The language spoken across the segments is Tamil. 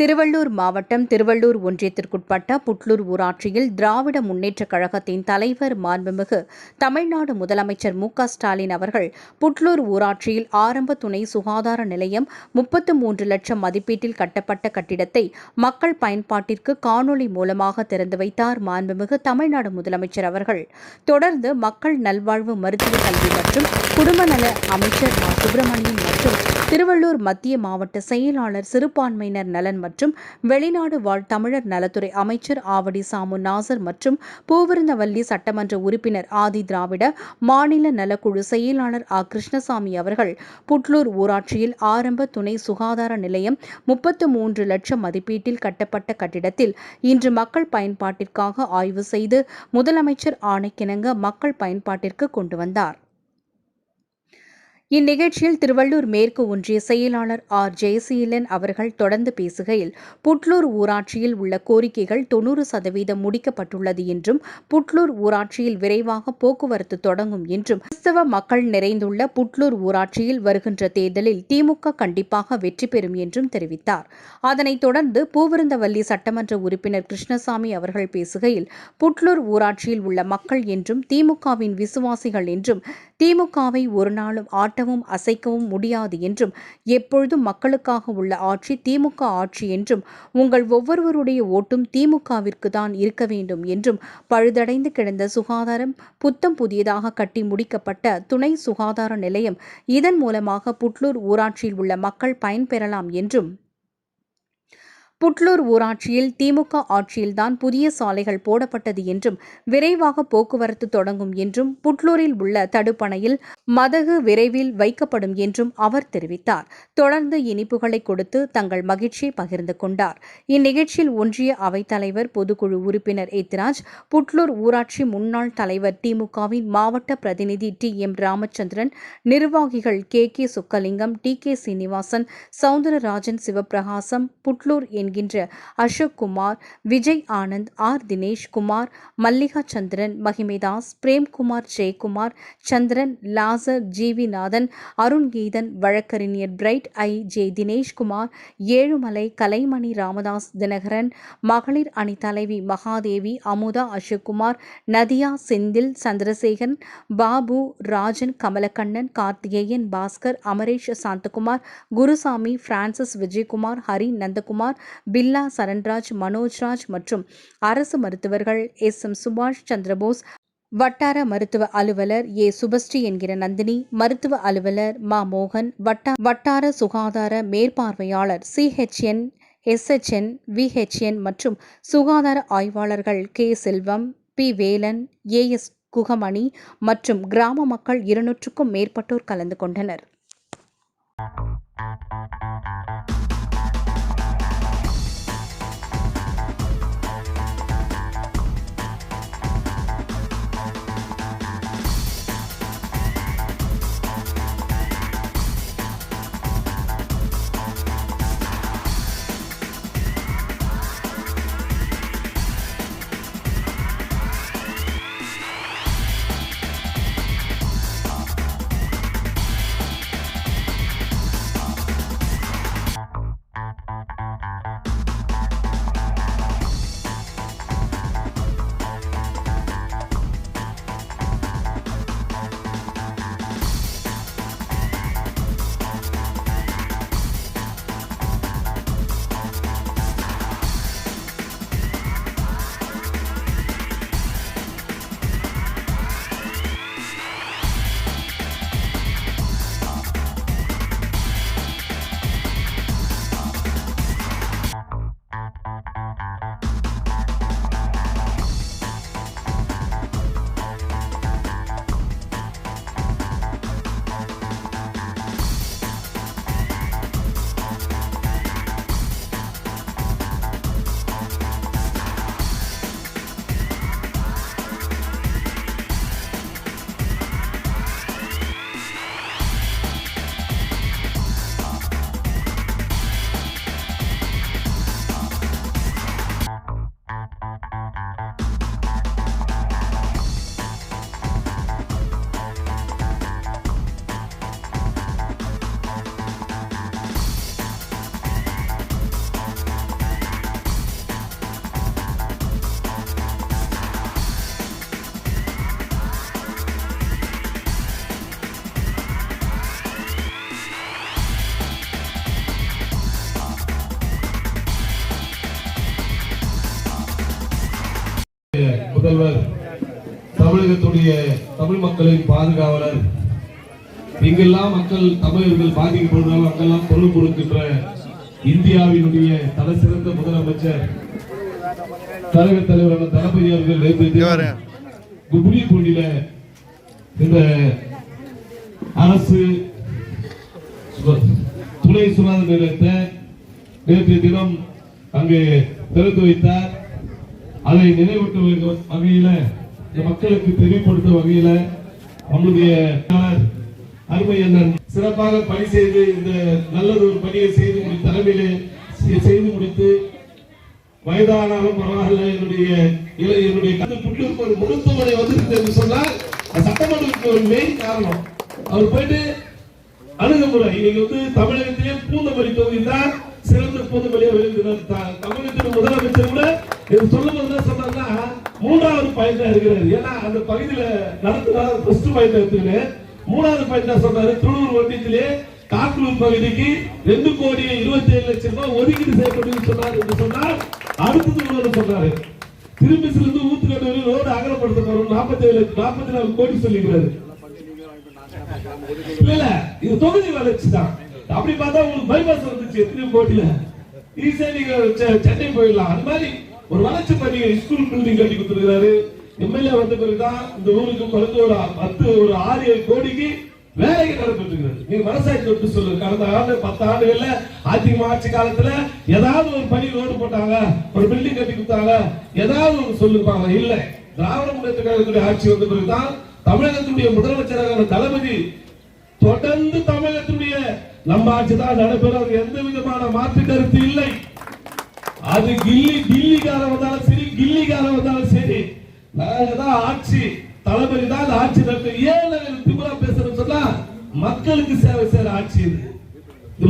திருவள்ளூர் மாவட்டம் திருவள்ளூர் ஒன்றியத்திற்குட்பட்ட புட்லூர் ஊராட்சியில் திராவிட முன்னேற்றக் கழகத்தின் தலைவர் மாண்புமிகு தமிழ்நாடு முதலமைச்சர் மு க ஸ்டாலின் அவர்கள் புட்லூர் ஊராட்சியில் ஆரம்ப துணை சுகாதார நிலையம் முப்பத்து மூன்று லட்சம் மதிப்பீட்டில் கட்டப்பட்ட கட்டிடத்தை மக்கள் பயன்பாட்டிற்கு காணொலி மூலமாக திறந்து வைத்தார் மாண்புமிகு தமிழ்நாடு முதலமைச்சர் அவர்கள். தொடர்ந்து மக்கள் நல்வாழ்வு மருத்துவ கல்வி மற்றும் குடும்ப நல அமைச்சர் சுப்பிரமணியன் மற்றும் திருவள்ளூர் மத்திய மாவட்ட செயலாளர் சிறுபான்மையினர் நலன் மற்றும் வெளிநாடு வாழ் தமிழர் நலத்துறை அமைச்சர் ஆவடி சாமு நாசர் மற்றும் பூவிருந்தவல்லி சட்டமன்ற உறுப்பினர் ஆதி திராவிட மாநில நலக்குழு செயலாளர் ஆ. கிருஷ்ணசாமி அவர்கள் புட்லூர் ஊராட்சியில் ஆரம்ப துணை சுகாதார நிலையம் முப்பத்து மூன்று லட்சம் மதிப்பீட்டில் கட்டப்பட்ட கட்டிடத்தில் இன்று மக்கள் பயன்பாட்டிற்காக ஆய்வு செய்து முதலமைச்சர் ஆணைக்கிணங்க மக்கள் பயன்பாட்டிற்கு கொண்டு வந்தார். இந்நிகழ்ச்சியில் திருவள்ளூர் மேற்கு ஒன்றிய செயலாளர் ஆர். ஜெயசீலன் அவர்கள் தொடர்ந்து பேசுகையில் புட்லூர் ஊராட்சியில் உள்ள கோரிக்கைகள் தொன்னூறு சதவீதம் முடிக்கப்பட்டுள்ளது என்றும் புட்லூர் ஊராட்சியில் விரைவாக போக்குவரத்து தொடங்கும் என்றும் கிறிஸ்தவ மக்கள் நிறைந்துள்ள புட்லூர் ஊராட்சியில் வருகின்ற தேர்தலில் திமுக கண்டிப்பாக வெற்றி பெறும் என்றும் தெரிவித்தார். அதனைத் தொடர்ந்து பூவிருந்தவல்லி சட்டமன்ற உறுப்பினர் கிருஷ்ணசாமி அவர்கள் பேசுகையில் புட்லூர் ஊராட்சியில் உள்ள மக்கள் என்றும் திமுகவின் விசுவாசிகள் என்றும் திமுகவை ஒரு நாளும் ஆட்டவும் அசைக்கவும் முடியாது என்றும் எப்பொழுதும் மக்களுக்காக உள்ள ஆட்சி திமுக ஆட்சி என்றும் உங்கள் ஒவ்வொருவருடைய ஓட்டும் திமுகவிற்கு தான் இருக்க வேண்டும் என்றும் பழுதடைந்து கிடந்த சுகாதாரம் புத்தம் புதியதாக கட்டி முடிக்கப்பட்ட துணை சுகாதார நிலையம் இதன் மூலமாக புட்லூர் ஊராட்சியில் உள்ள மக்கள் பயன்பெறலாம் என்றும் புட்லூர் ஊராட்சியில் திமுக ஆட்சியில்தான் புதிய சாலைகள் போடப்பட்டது என்றும் விரைவாக போக்குவரத்து தொடங்கும் என்றும் புட்லூரில் உள்ள தடுப்பணையில் மதகு விரைவில் வைக்கப்படும் என்றும் அவர் தெரிவித்தார். தொடர்ந்து இனிப்புகளை கொடுத்து தங்கள் மகிழ்ச்சியை பகிர்ந்து கொண்டார். இந்நிகழ்ச்சியில் ஒன்றிய அவைத்தலைவர் பொதுக்குழு உறுப்பினர் எத்ராஜ் புட்லூர் ஊராட்சி முன்னாள் தலைவர் திமுகவின் மாவட்ட பிரதிநிதி டி. எம். ராமச்சந்திரன் நிர்வாகிகள் K. K. Sukkalingam T. K. Srinivasan Soundararajan Sivaprakasam Putlur என்கின்ற அசோக்குமார் விஜய் ஆனந்த் ஆர். தினேஷ் குமார் மல்லிகா சந்திரன் மகிமைதாஸ் பிரேம்குமார் ஜெயக்குமார் சந்திரன் லாசர் ஜீவிநாதன் அருண் கீதன் வழக்கறிஞர் bright I. J. Dineshkumar Ezhumalai Kalaimani Ramadoss Dinakaran மகளிர் அணி தலைவி மகாதேவி அமுதா அசோக்குமார் நதியா செந்தில் சந்திரசேகரன் பாபு ராஜன் கமலக்கண்ணன் கார்த்திகேயன் பாஸ்கர் அமரேஷ் சாந்தகுமார் குருசாமி பிரான்சிஸ் விஜயகுமார் ஹரி நந்தகுமார் பில்லா சரண்ராஜ் மனோஜ்ராஜ் மற்றும் அரசு மருத்துவர்கள் எஸ். எம். சுபாஷ் சந்திரபோஸ் வட்டார மருத்துவ அலுவலர் ஏ. சுபஸ்ரீ என்கிற நந்தினி மருத்துவ அலுவலர் மா. மோகன் வட்டா வட்டார சுகாதார மேற்பார்வையாளர் சிஹெச்என் எஸ்ஹெச்என் விஹெச்என் மற்றும் சுகாதார ஆய்வாளர்கள் K. Selvam P. Velan AS Gugamani மற்றும் கிராம மக்கள் இருநூற்றுக்கும் மேற்பட்டோர் கலந்து கொண்டனர். தமிழ் மக்களின் பாதுகாவலர். எங்கெல்லாம் மக்கள் தமிழர்கள் பாதிக்கப்படுறாலும் அங்கெல்லாம் பொருள் கொடுக்கின்ற இந்தியாவினுடைய தலை சிறந்த முதலமைச்சர் கழக தலைவரான தளபதி அவர்கள் நேற்று தினம் குபுலிப்பூண்டில இந்த அரசு துணை சுகாதார நிலையத்தை நேற்று தினம் அங்கு திறந்து வைத்தார். அதை நினைவூட்டும் வகையில இந்த மக்களுக்கு தெளிவுபடுத்தும் வகையில நம்முடைய அருமை அண்ணன் சிறப்பாக பணி செய்து இந்த நல்லது ஒரு பணியை செய்து முடி தலைமையிலே செய்து முடித்து வயதானாலும் பரவாயில்ல. என்னுடைய என்னுடைய கண்ணு ஒரு மருத்துவமனை வந்திருக்கு என்று சொன்னால் சட்டமன்றத்துக்கு ஒரு மெயின் காரணம். அவர் போயிட்டு அணுகுமுறை. இன்னைக்கு வந்து தமிழகத்திலே பூந்தமல்லி தொகுதி தான் சிறந்த பூந்தமல்லியா விழுந்தினார் தமிழகத்தின் முதலமைச்சர் கூட இது சொல்லும் போது மூன்றாவது பாயிண்டா இருக்கிறது ஏன்னா அந்த பகுதியில நடத்தினார் ஃபர்ஸ்ட் பாயிண்ட் எடுத்துக்கிட்டு மூணாவது பாயிண்டா சொன்னாரு. திருவள்ளூர் ஒன்றியத்திலே காக்கூர் பகுதிக்கு ரெண்டு கோடி இருபத்தி ஏழு லட்சம் ரூபாய் ஒதுக்கீடு செய்யப்படும் சொன்னார் என்று சொன்னால் அடுத்தது இன்னொரு சொன்னாரு. திரும்பிசில இருந்து ஊத்துக்கட்டு வரை ரோடு அகலப்படுத்த போறோம் நாற்பத்தி ஏழு நாற்பத்தி நாலு கோடி சொல்லிக்கிறாரு. இல்ல இல்ல இது தொகுதி வளர்ச்சி தான். அப்படி பார்த்தா உங்களுக்கு பைபாஸ் வந்துச்சு எத்தனை கோடியில. ஈஸியா நீங்க செ- சென்னை போயிடலாம். அந்த மாதிரி ஒரு வளர்ச்சி பணி ஸ்கூல் பில்டிங் கட்டி கொடுத்துருக்காரு எம்எல்ஏ வந்த பிறகுதான் இந்த ஊருக்கு குறைந்த ஒரு பத்து ஒரு ஆறு ஏழு கோடிக்கு வேலைக்கு நடந்துட்டு இருக்கிறது நீங்க மனசாட்சி விட்டு சொல்லு கடந்த ஆண்டு பத்து ஆண்டுகள்ல அதிமுக ஆட்சி காலத்துல ஏதாவது ஒரு பணி ரோடு போட்டாங்க ஒரு பில்டிங் கட்டி கொடுத்தாங்க ஏதாவது ஒரு சொல்லுப்பாங்க. இல்ல. திராவிட முன்னேற்ற கழகத்துடைய ஆட்சி வந்த பிறகுதான் தமிழகத்துடைய முதலமைச்சரான தளபதி தொடர்ந்து தமிழகத்துடைய நம்ம ஆட்சி தான் நடைபெறும் அது எந்த விதமான மாற்று கருத்து இல்லை. அது கில்லி டில்லிக்காரன் வந்தாலும் சரி கில்லிக்காரன் வந்தாலும் சரி. நாங்க தான் ஆட்சி தளபதி தான் அந்த ஆட்சி நடத்த ஏன் நாங்க திமுக பேசுறோம் சொன்னா மக்களுக்கு சேவை செய்யற ஆட்சி இது.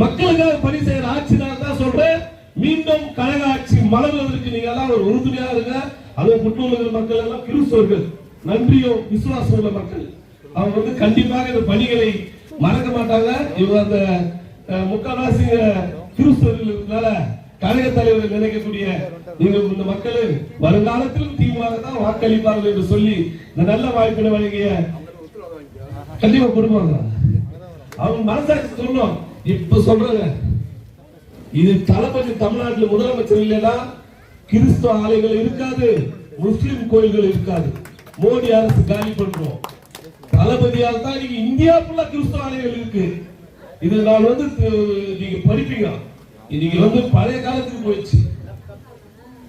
மக்களுக்காக பணி செய்யற ஆட்சி நான் தான் சொல்றேன். மீண்டும் கழக ஆட்சி மலர்வதற்கு நீங்க எல்லாம் ஒரு உறுதுணையா இருங்க. அதுவும் புற்றுநோய் மக்கள் எல்லாம் கிறிஸ்தவர்கள். நன்றியும் விசுவாசம் உள்ள மக்கள். அவங்க வந்து கண்டிப்பாக இந்த பணிகளை மறக்க மாட்டாங்க. இவங்க அந்த முக்கால்வாசி கிறிஸ்தவர்கள் இருக்கிறதுனால கழக தலைவர் நினைக்கக்கூடிய நீங்கள் இந்த மக்கள் வருங்காலத்திலும் திமுக தான் வாக்களிப்பார்கள் என்று சொல்லி இந்த நல்ல வாய்ப்பினை வழங்கிய கண்டிப்பா கொடுப்பாங்க. அவங்க மனசாட்சி சொல்லணும். இப்ப சொல்றாங்க. இது தளபதி தமிழ்நாட்டுல முதலமைச்சர் இல்லைன்னா கிறிஸ்துவ ஆலைகள் இருக்காது முஸ்லிம் கோயில்கள் இருக்காது. மோடி அரசு காலி பண்றோம். தளபதியால் தான் நீங்க இந்தியா ஃபுல்லா கிறிஸ்துவ ஆலைகள் இருக்கு. இது நான் வந்து நீங்க படிப்பீங்க இன்னைக்கு வந்து பழைய காலத்துக்கு போயிடுச்சு.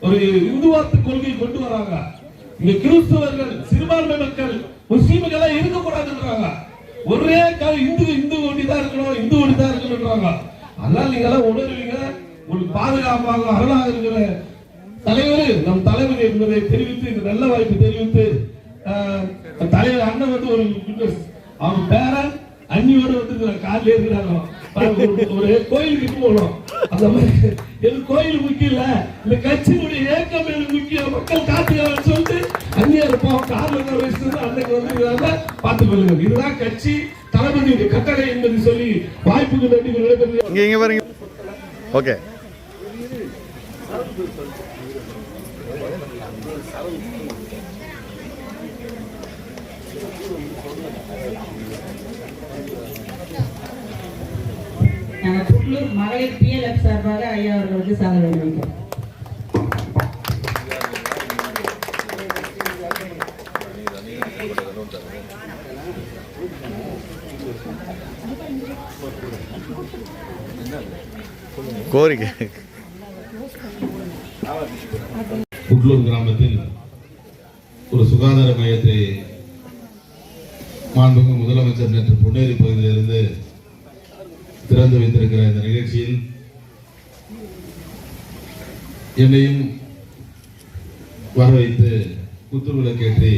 ஒரு இந்துவாத்து கொள்கை கொண்டு வராங்க. இங்க கிறிஸ்தவர்கள் சிறுபான்மை மக்கள் முஸ்லீம்கள் எல்லாம் இருக்கக்கூடாதுன்றாங்க. ஒரே கால இந்து இந்து ஒண்டி தான் இருக்கணும் இந்து ஒண்டி தான் இருக்கணும்ன்றாங்க. அதனால நீங்க எல்லாம் உணர்வீங்க. உங்களுக்கு பாதுகாப்பாக அரணாக இருக்கிற தலைவர் நம் தலைவர் என்பதை தெரிவித்து இந்த நல்ல வாய்ப்பு தெரிவித்து ஆஹ், தலைவர் அண்ணன் வந்து ஒரு witness. அவங்க பேரன் அண்ணியோட வந்து காலில் இருக்கிறாங்க ஒரு- ஒரு கோயிலுக்கு போனோம் அந்த மாதிரி எனக்கு கோயில் முக்கியம் இல்ல இந்த கட்சியுடைய ஏக்கம் எனக்கு முக்கியம்? மக்கள் காத்துக்கிறான்னு சொல்லிட்டு அந்நியா இருப்போம். கார்ல வயசு அன்னைக்கு வந்து பார்த்து கொள்ளுங்க இதுதான் கட்சி தளபதியுடைய கட்டளை என்பது சொல்லி வாய்ப்புக்கு நன்றி நடைபெறுது இங்க பாருங்க. ஓகே. Thank you. நாங்கள் புட்லூர் மகளிர் பிஎல்எஃப் சார்பாக ஐயா அவர்களுக்கு சாதனை வைக்கிறோம் கோரிக்கை. புட்லூர் கிராமத்தில் ஒரு சுகாதார மையத்தை மாண்புமிகு முதலமைச்சர் நேற்று பொன்னேரி பகுதியிலிருந்து திறந்து வைத்திருக்கிற இந்த நிகழ்ச்சியில் என்னையும் வர வைத்து குத்துவிளக்கேற்றி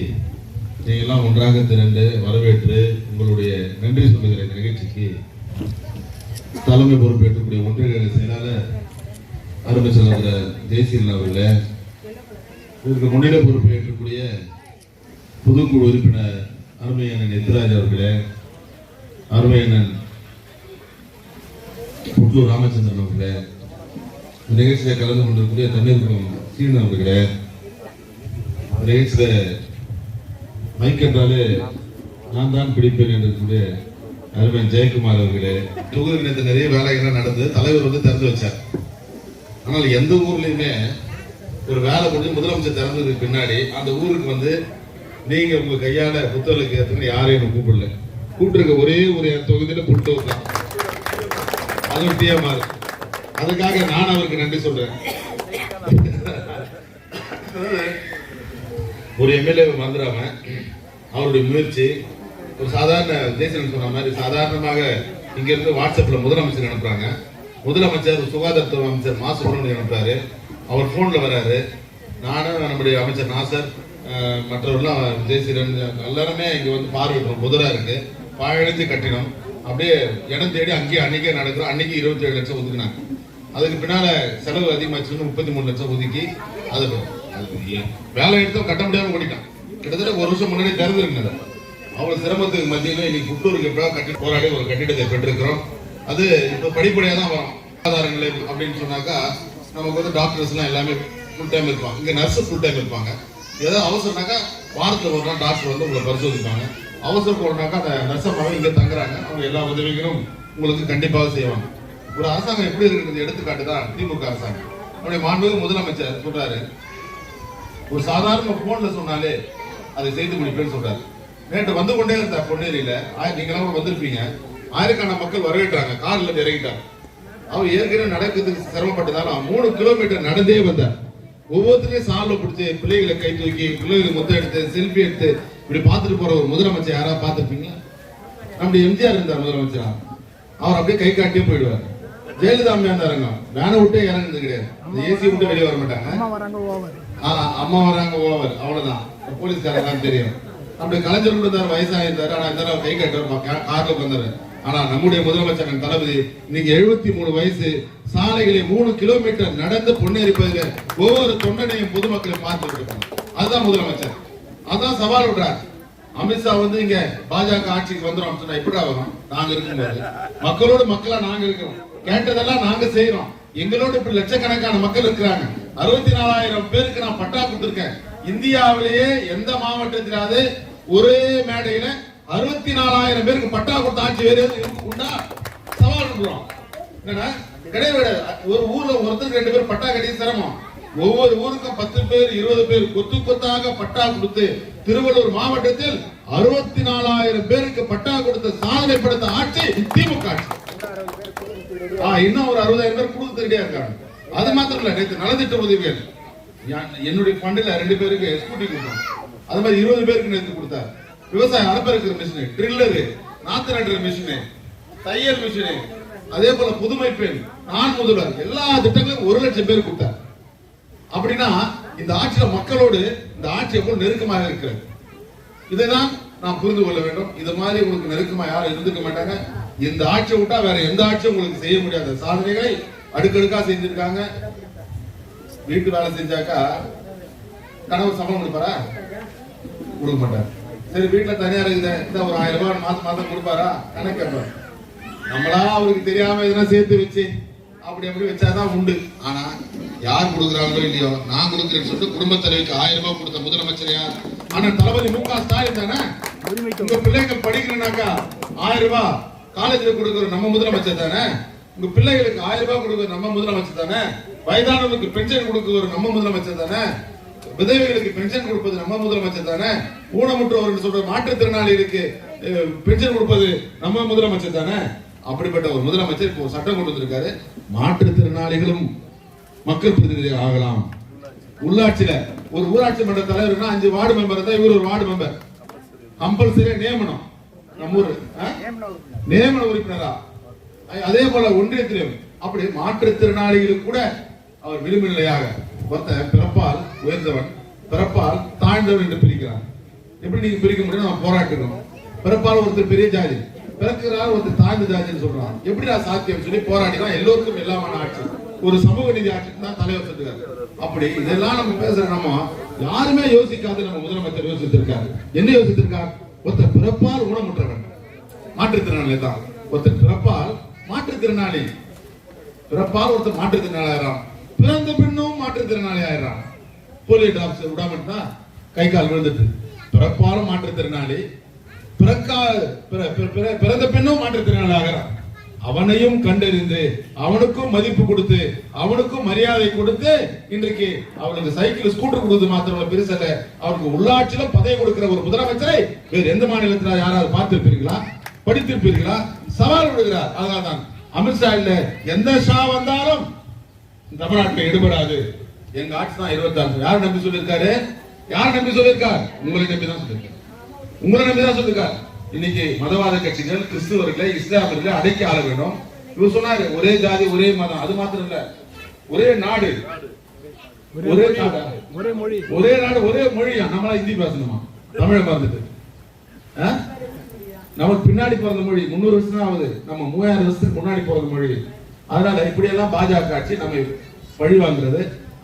நீங்கள்லாம் ஒன்றாக திரண்டு வரவேற்று உங்களுடைய நன்றி சொல்லுகிற இந்த நிகழ்ச்சிக்கு தலைமை பொறுப்பேற்றக்கூடிய ஒன்றிய செயலாளர் அருமை சகோதர ஜெயசீலன் அவர்களே இதற்கு முன்னிலை பொறுப்பு ஏற்கக்கூடிய பொதுக்குழு உறுப்பினர் அருமையண்ணன் எத்திராஜ் அவர்களே அருமையண்ணன் புட்லூர் ராமச்சந்திரன் அவர்களே இந்த நிகழ்ச்சியில் கலந்து கொண்டிருக்கக்கூடிய தண்ணீர்குளம் சீன அவர்களே இந்த நிகழ்ச்சியில் மைக் என்றாலே நான் தான் பிடிப்பேன் என்று அருமன் ஜெயக்குமார் அவர்களே. தொகுதியில் நேற்று நிறைய வேலைகள்லாம் நடந்தது. தலைவர் வந்து திறந்து வச்சார். ஆனால் எந்த ஊர்லயுமே ஒரு வேலை முடிஞ்சு முதலமைச்சர் திறந்ததுக்கு பின்னாடி அந்த ஊருக்கு வந்து நீங்க உங்க கையால புத்தகங்களுக்கு ஏற்றுன்னு யாரையும் கூப்பிடல. கூப்பிட்டுருக்க ஒரே ஒரு என் தொகுதியில புத்தகம் தான். அது இருக்கு. அதுக்காக நான் அவருக்கு நன்றி சொல்றேன். ஒரு எம்எல்ஏ வந்துடாம அவருடைய முயற்சி ஒரு சாதாரண தேசியம் சொன்ன மாதிரி சாதாரணமாக இங்க இருந்து வாட்ஸ்அப்ல முதலமைச்சர் அனுப்புறாங்க. முதலமைச்சர் சுகாதாரத்துறை அமைச்சர் மா சுப்பிரமணியம் அனுப்புறாரு. அவர் போன்ல வராரு. நானும் நம்முடைய அமைச்சர் நாசர் மற்றவர்கள்லாம் ஜெயசீரன் எல்லாருமே இங்க வந்து பார்வையிடுறோம். புதரா இருக்கு. பாழடைஞ்சு கட்டினோம். அப்படியே இடம் தேடி அங்கேயே அன்னைக்கே நடக்கிறோம். அன்னைக்கு இருபத்தி ஏழு லட்சம் ஒதுக்குனாங்க. அதுக்கு பின்னால செலவு அதிகமாச்சுன்னு முப்பத்தி மூணு லட்சம் ஒதுக்கி அது வேலை எடுத்தோம் கட்ட முடியாம ஓடிட்டான். கிட்டத்தட்ட ஒரு வருஷம் முன்னாடி திறந்துருங்க அவ்வளவு சிரமத்துக்கு மத்தியில இன்னைக்கு புத்தூருக்கு எப்படியா கட்டி போராடி ஒரு கட்டிடத்தை பெற்றிருக்கிறோம். அது இப்ப படிப்படியா தான் வரும். சுகாதார நிலையம் அப்படின்னு சொன்னாக்கா நமக்கு வந்து டாக்டர்ஸ் எல்லாம் எல்லாமே ஃபுல் டைம் இருப்பாங்க. இங்க நர்ஸ் ஃபுல் டைம் இருப்பாங்க. ஏதாவது அவசரம்னாக்கா வாரத்தில் ஒரு நாள் டாக்டர் வந்து உங்களை பரிசோதிப்பாங்க. அவசரம் போனாக்கா அந்த நர்சமாக இங்கே தங்குறாங்க. அவங்க எல்லா உதவிகளும் உங்களுக்கு கண்டிப்பாக செய்வாங்க. ஒரு அரசாங்கம் எப்படி இருக்கிறது எடுத்துக்காட்டு தான் திமுக அரசாங்கம். நம்முடைய மாண்புமிகு முதலமைச்சர் சொல்றாரு. ஒரு சாதாரண போன்ல சொன்னாலே அதை செய்து முடிப்பேன்னு சொல்றாரு. நேற்று வந்து கொண்டே இருந்த பொன்னேரியில. நீங்களாம் கூட வந்திருப்பீங்க. ஆயிரக்கான மக்கள் வரவேற்றாங்க. கார்ல இறங்கிட்டாங்க. அவர் ஏற்கனவே நடக்கிறதுக்கு சிரமப்பட்டதாலும் மூணு கிலோமீட்டர் நடந்தே வந்தார். ஒவ்வொருத்தரையும் சாலில் பிடிச்சி பிள்ளைகளை கை தூக்கி பிள்ளைகளை முத்தம் எடுத்து செல்ஃபி எடுத்து இப்படி பார்த்துட்டு போற ஒரு முதலமைச்சர் யாராவது பார்த்திருப்பீங்களா? நம்முடைய எம்ஜிஆர் இருந்தார் முதலமைச்சரா. அவர் அப்படியே கை காட்டியே போயிடுவார். ஜெயலலிதா அம்மையா இருந்தாருங்க வேனை விட்டே இறங்குறது கிடையாது. இந்த ஏசி விட்டு வெளியே வர மாட்டாங்க. அம்மா வராங்க ஓவர் அவ்வளவுதான். போலீஸ்காரங்க தெரியும். அப்படி கலைஞர் கூட இருந்தார் வயசாயிருந்தாரு. ஆனா இந்த கை கட்டுற கார்ல உட்கார்ந்தாரு. ஆனா நம்முடைய முதலமைச்சர் தளபதி இன்னைக்கு எழுபத்தி மூணு வயசு சாலைகளை மூணு கிலோமீட்டர் நடந்து பொன்னேறி போயிருக்க ஒவ்வொரு தொண்டனையும் பொதுமக்களையும் பார்த்துட்டு இருக்காங்க அதுதான் முதலமைச்சர். அதான் சவால் விடுறாரு. அமித்ஷா வந்து இங்க பாஜக ஆட்சிக்கு வந்துடும் சொன்னா எப்படி ஆகும் நாங்க இருக்கும்போது. மக்களோட மக்களா நாங்க இருக்கிறோம். கேட்டதெல்லாம் நாங்க செய்யறோம் எங்களோட இப்படி லட்சக்கணக்கான மக்கள் இருக்கிறாங்க. அறுபத்தி நாலாயிரம் பேருக்கு நான் பட்டா கொடுத்திருக்கேன். இந்தியாவிலேயே எந்த மாவட்டத்திலாவது ஒரே மேடையில அறுபத்தி நாலாயிரம் பேருக்கு பட்டா கொடுத்த ஆட்சி வேறு உண்டா? சவால் விடுறோம். என்னன்னா கிடையாது. ஒரு ஊர்ல ஒருத்தருக்கு ரெண்டு பேர் பட்டா கிடையாது சிரமம். ஒவ்வொரு ஊருக்கும் பத்து பேர் இருபது பேர் கொத்து கொத்தாக பட்டா கொடுத்து திருவள்ளூர் மாவட்டத்தில் அறுபத்தி நாலாயிரம் பேருக்கு பட்டா கொடுத்த சாதனை படுத்த ஆட்சி திமுக ஆட்சி. இன்னும் ஒரு அறுபதாயிரம் பேர் கொடுத்துட்டே இருக்காங்க. அது மாத்திரம் இல்ல நேற்று நலத்திட்ட உதவிகள் என்னுடைய ஃபண்டில் ரெண்டு பேருக்கு ஸ்கூட்டி கொடுத்தோம். அது மாதிரி இருபது பேருக்கு நேற்று கொடுத்தாரு. விவசாயம் அறப்பறுக்கிற மிஷினு ட்ரில்லரு நாத்து நடுற மிஷினு தையல் மிஷினு அதே போல புதுமை பெண் நான் முதல்வர் எல்லா திட்டங்களும் ஒரு லட்சம் பேர் கொடுத்தார். அப்படின்னா இந்த ஆட்சியில மக்களோடு இந்த ஆட்சி எவ்வளவு நெருக்கமாக இருக்கிறது. இதைதான் நாம் புரிந்து கொள்ள வேண்டும். இது மாதிரி உங்களுக்கு நெருக்கமா யாரும் இருந்துக்க மாட்டாங்க. இந்த ஆட்சியை விட்டா வேற எந்த ஆட்சியும் உங்களுக்கு செய்ய முடியாத. சாதனைகளை அடுக்கடுக்கா செஞ்சிருக்காங்க. வீட்டு வேலை செஞ்சாக்கா கணவர் சம்பளம் கொடுப்பாரா? கொடுக்க மாட்டார். சரி வீட்டுல தனியா இருக்குது இந்த ஒரு ஆயிரம் ரூபாய் மாசம் மாசம் கொடுப்பாரா? கணக்கு நம்மளா அவருக்கு தெரியாம எதனா சேர்த்து வச்சு அப்படி அப்படி வச்சாதான் உண்டு. ஆனா யார் கொடுக்குறாங்களோ இல்லையோ நான் கொடுக்குறேன்னு சொல்லிட்டு குடும்ப தலைவிக்கு ஆயிரம் ரூபாய் கொடுத்த முதலமைச்சர் யார் ஆனா தளபதி மு க ஸ்டாலின் தானே? உங்க பிள்ளைகள் படிக்கணும்னாக்கா ஆயிரம் ரூபாய் காலேஜ்ல கொடுக்குற நம்ம முதலமைச்சர் தானே? உங்க பிள்ளைகளுக்கு ஆயிரம் ரூபாய் கொடுக்குற நம்ம முதலமைச்சர் தானே? வயதானவர்களுக்கு பென்ஷன் கொடுக்குற நம்ம முதலமைச்சர் தானே? விதவைகளுக்கு பென்ஷன் கொடுப்பது நம்ம முதலமைச்சர் தானே? ஊனமுற்றவர்கள் சொல்ற மாற்றுத்திறனாளிகளுக்கு பென்ஷன் கொடுப்பது நம்ம முதலமைச்சர் தானே? அப்படிப்பட்ட ஒரு முதலமைச்சர் இப்போ சட்டம் கொண்டு வந்திருக்காரு. மாற்றுத்திறனாளிகளும் மக்கள் பிரதிநிதி ஆகலாம். உள்ளாட்சியில ஒரு ஊராட்சி மன்ற தலைவர்னா அஞ்சு வார்டு மெம்பர் தான் இவர் ஒரு வார்டு மெம்பர் கம்பல்சரியா நியமனம். நம்ம ஊர் நியமன உறுப்பினரா? அதே போல ஒன்றியத்திலும் அப்படி மாற்றுத்திறனாளிகளுக்கு கூட அவர் விளிம்பு நிலையாக ஒருத்தன் பிறப்பால் உயர்ந்தவன் பிறப்பால் தாழ்ந்தவன் என்று பிரிக்கிறான். எப்படி நீங்க பிரிக்க முடியும் நம்ம போராட்டுறோம் பிறப்பால் ஒருத்தர் பெரிய ஜாதி. பிறக்கிறார் வந்து தாழ்ந்த ஜாதின்னு சொல்றான். எப்படிடா சாத்தியம்? சொல்லி போராடினா எல்லோருக்கும் எல்லாமான ஆட்சி. ஒரு சமூக நீதி ஆட்சிக்கு தான் தலைவர் சொல்றாரு அப்படி இதெல்லாம் நம்ம பேசுற நம்ம யாருமே யோசிக்காது நம்ம முதலமைச்சர் யோசித்திருக்காரு என்ன யோசித்திருக்கார் ஒருத்தர் பிறப்பால் ஊனமுற்றவன். மாற்றுத்திறனாளி தான். ஒருத்தர் பிறப்பால் மாற்றுத்திறனாளி. பிறப்பால் ஒருத்தர் மாற்றுத்திறனாளி ஆயிரான் பிறந்த பின்னும் மாற்றுத்திறனாளி ஆயிரான் போலியோ டிராப்ஸ் விடாமட்டா கை கால் விழுந்துட்டு. பிறப்பாலும் மாற்றுத்திறனாளி. பிறக்கா பிற- பிற- பிற- பிறந்த பெண்ணும் மாற்றுத்திறனாளாகிறான் அவனையும் கண்டறிந்து அவனுக்கும் மதிப்பு கொடுத்து அவனுக்கும் மரியாதை கொடுத்து இன்றைக்கு அவனுக்கு சைக்கிள் ஸ்கூட்டர் கொடுத்து மாத்திரம் பெருசல்ல அவருக்கு உள்ளாட்சியில பதவி கொடுக்கிற ஒரு முதலமைச்சரை வேறு எந்த மாநிலத்தில் யாராவது பார்த்திருப்பீர்களா? படித்திருப்பீர்களா? சவால் விடுகிறார். அதனால்தான் அமித்ஷா இல்ல எந்த ஷா வந்தாலும் தமிழ்நாட்டில் எடுபடாது எங்க ஆட்சி தான் இருபத்தாறு யார் நம்பி சொல்லியிருக்காரு? யார் நம்பி சொல்லியிருக்கார்? உங்களை நம்பி தான் சொல்லியிருக்காரு. உங்களை நம்பி தான் சொல்லியிருக்கார் இன்னைக்கு மதவாத கட்சிகள் கிறிஸ்துவர்களை இஸ்லாமியர்களை அடக்கி ஆள வேண்டும். இவர் சொன்னாரு ஒரே ஜாதி ஒரே மதம் அது மாத்திரம் இல்ல. ஒரே நாடு. ஒரே நாடு? ஒரே மொழி. ஒரே நாடு ஒரே மொழியா? நம்மளா ஹிந்தி பேசணுமா? தமிழை மறந்துட்டு? நமக்கு பின்னாடி பிறந்த மொழி. முன்னூறு வருஷம் தான் ஆகுது. நம்ம மூவாயிரம் வருஷத்துக்கு முன்னாடி பிறந்த மொழி. அதனால இப்படி எல்லாம் பாஜக ஆட்சி நம்ம பழி வாங்குறது.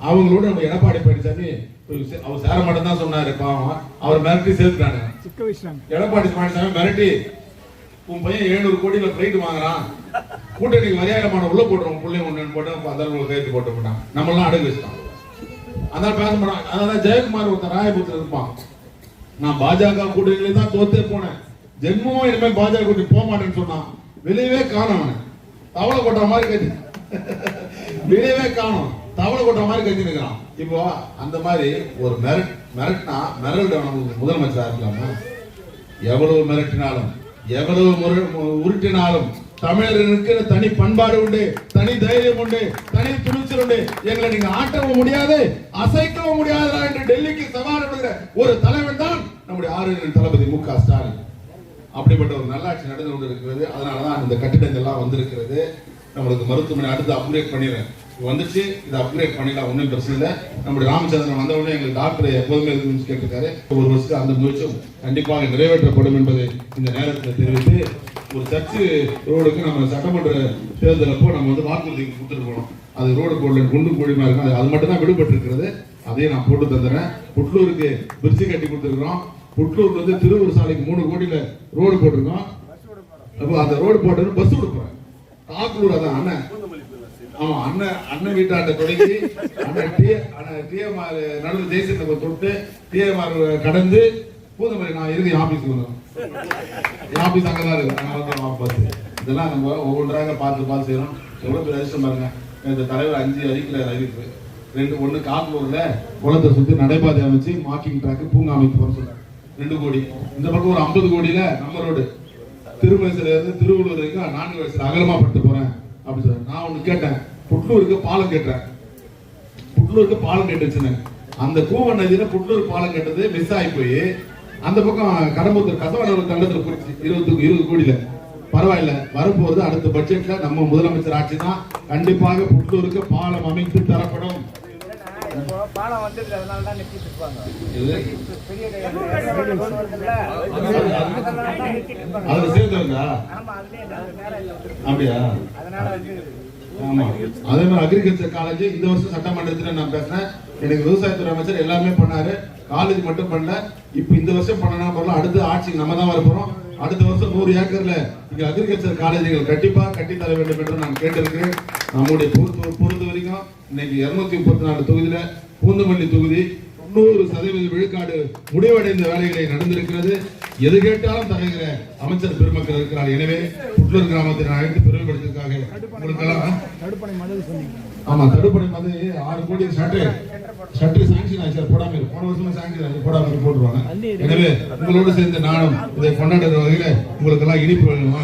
அவங்களோட நம்ம எடப்பாடி பழனிசாமி அவர் சேர மாட்டேன் தான் சொன்னாரு பாவம். அவர் மிரட்டி சேர்த்துட்டாங்க எடப்பாடி பழனிசாமி மிரட்டி உன் பையன் எழுநூறு கோடியில பிளைட் வாங்குறான். கூட்டணிக்கு மரியாதமான உள்ள போட்டுருவோம் பிள்ளைங்க ஒண்ணு போட்டு அந்த கைத்து போட்டு போட்டான் நம்ம எல்லாம் அடகு வச்சிட்டான். அதான் பேச மாட்டான் அதான் ஜெயக்குமார் ஒருத்தன் ராயபுரத்தில் இருப்பான். நான் பாஜக கூட்டணியில தான் தோத்தே போனேன். ஜென்மமும் இனிமேல் பாஜக கூட்டணி போக மாட்டேன்னு சொன்னான். வெளியவே காணும் அவனை. தவளை கொட்டுற மாதிரி கட்சி வெளியவே காணும். தவளை கொட்ட மாதிரி கட்டி நிற்கிறான் இப்போ அந்த மாதிரி ஒரு மிரட் மிரட்டினா மிரட்டவன் நமக்கு முதலமைச்சரா இருக்கலாமா? எவ்வளவு மிரட்டினாலும் எவ்வளவு உருட்டினாலும் தமிழர்களுக்கு தனி பண்பாடு உண்டு தனி தைரியம் உண்டு தனி துணிச்சல் உண்டு. எங்களை நீங்க ஆட்டவும் முடியாது அசைக்கவும் முடியாதா என்று டெல்லிக்கு சவால் விடுகிற ஒரு தலைவன் தான் நம்முடைய ஆளுநர் தளபதி மு க ஸ்டாலின். அப்படிப்பட்ட ஒரு நல்லாட்சி நடந்து கொண்டு இருக்கிறது அதனாலதான் இந்த கட்டிடங்கள் எல்லாம் வந்திருக்கிறது. நம்மளுக்கு மருத்துவமனை அடுத்து அப்கிரேட் பண்ணிடுறேன். வந்துச்சு. இதை அப்கிரேட் பண்ணிடலாம். ஒன்றும் பிரச்சனை இல்லை. நம்முடைய ராமச்சந்திரன் வந்த உடனே எங்களுக்கு டாக்டர் எப்போதுமே இருக்குன்னு கேட்டிருக்காரு. ஒரு வருஷத்துக்கு அந்த முயற்சியும் கண்டிப்பாக நிறைவேற்றப்படும் என்பதை இந்த நேரத்தில் தெரிவித்து ஒரு சர்ச்சு ரோடுக்கு நம்ம சட்டமன்ற தேர்தலப்போ நம்ம வந்து வாக்குறுதி கொடுத்துட்டு போனோம். அது ரோடு போடல குண்டு குழிமா இருக்கும். அது- அது மட்டும் தான் விடுபட்டு இருக்கிறது அதையும் நான் போட்டு தந்துடுறேன். புட்லூருக்கு பிரிட்ஜு கட்டி கொடுத்துருக்கோம் புட்லூர் வந்து திருவூர் சாலைக்கு மூணு கோடியில் ரோடு போட்டிருக்கோம். அப்போ அந்த ரோடு போட்டு பஸ் கொடுப்பேன் காக்கூர் அதான் அண்ணன். ஆமா அண்ணன் அண்ணன் வீட்டாண்ட தொடங்கி அண்ணன் டி அண்ணன் டிஎம்ஆர் நடுவில் ஜெயசந்திரன் தொட்டு டிஎம்ஆர் கடந்து பூந்தமல்லி நான் இறுதி ஆபீஸ் வந்தோம். என் ஆபீஸ் அங்கதான் இருக்கு. அங்க வந்து இதெல்லாம் நம்ம ஒவ்வொன்றாக பார்த்து பார்த்து செய்யணும் எவ்வளவு பெரிய அதிர்ஷ்டம் பாருங்க. இந்த தலைவர் அஞ்சு அறிக்கல அறிவிப்பு. ரெண்டு ஒண்ணு காக்கூர்ல குளத்தை சுத்தி நடைபாதை அமைச்சு வாக்கிங் ட்ராக் பூங்கா அமைப்பு போற சொல்றாங்க. ரெண்டு கோடி. இந்த பக்கம் ஒரு ஐம்பது கோடியில நம்ம ரோடு. திருமணத்துல இருந்து திருவள்ளூர் வரைக்கும் நான்கு வயசுல அகலமா பட்டு போறேன். அப்படின்னு சொல்றேன் நான் ஒண்ணு கேட்டேன். புட்லூருக்கு பாலம் கேட்டேன் புட்லூருக்கு பாலம் கேட்டு வச்சிருந்தேன் அந்த கூவன் நதியில புட்லூர் பாலம் கேட்டது மிஸ் ஆகி போய் அந்த பக்கம் கடம்புத்தூர் கசவனூர் தண்டத்துல போயிடுச்சு. இருபது இருபது கோடியில. பரவாயில்ல. வரப்போறது அடுத்த பட்ஜெட்ல நம்ம முதலமைச்சர் ஆட்சி தான் கண்டிப்பாக புட்லூருக்கு பாலம் அமைத்து தரப்படும். பாலம் அதனால தான் நிறுத்திட்டு இருப்பாங்க. பெரிய. அப்படியா? அதனால வந்து ஆமா. அதே மாதிரி அக்ரிகல்ச்சர் காலேஜ் இந்த வருஷம் சட்டமன்றத்தில் நான் பேசினேன் எனக்கு விவசாயத்துறை அமைச்சர் எல்லாமே பண்ணாரு. காலேஜ் மட்டும் பண்ணல. இப்போ இந்த வருஷம் பண்ணனா போறோம் அடுத்த ஆட்சி நம்ம தான் வரப்போகிறோம் அடுத்த வருஷம் நூறு ஏக்கர்ல இங்க அக்ரிகல்ச்சர் காலேஜுகள் கண்டிப்பா கட்டி தர வேண்டும் என்று நான் கேட்டிருக்கிறேன். நம்முடைய பொறுத்த பொறுத்த வரைக்கும் இன்னைக்கு இருநூத்தி முப்பத்தி நாலு தொகுதியில பூந்தமல்லி தொகுதி தொண்ணூறு சதவீத விழுக்காடு முடிவடைந்த வேலைகளை நடந்திருக்கிறது. எது கேட்டாலும் தருகிற அமைச்சர் பெருமக்கள் இருக்கிறார். எனவே புட்லூர் கிராமத்தை நான் அழைத்து பெருமைப்படுத்திருக்காங்க உங்களுக்கெல்லாம் ஆமா தடுப்பணை வந்து ஆறு கோடி ஷட்டர் ஷட்டர் சாங்ஷன் ஆச்சு. போடாம இருக்கு போன வருஷம் சாங்ஷன் ஆச்சு. போடாம போட்டுருவாங்க. எனவே உங்களோடு சேர்ந்து நானும் இதை கொண்டாடுற வகையில உங்களுக்கு எல்லாம் இனிப்பு வேணுமா?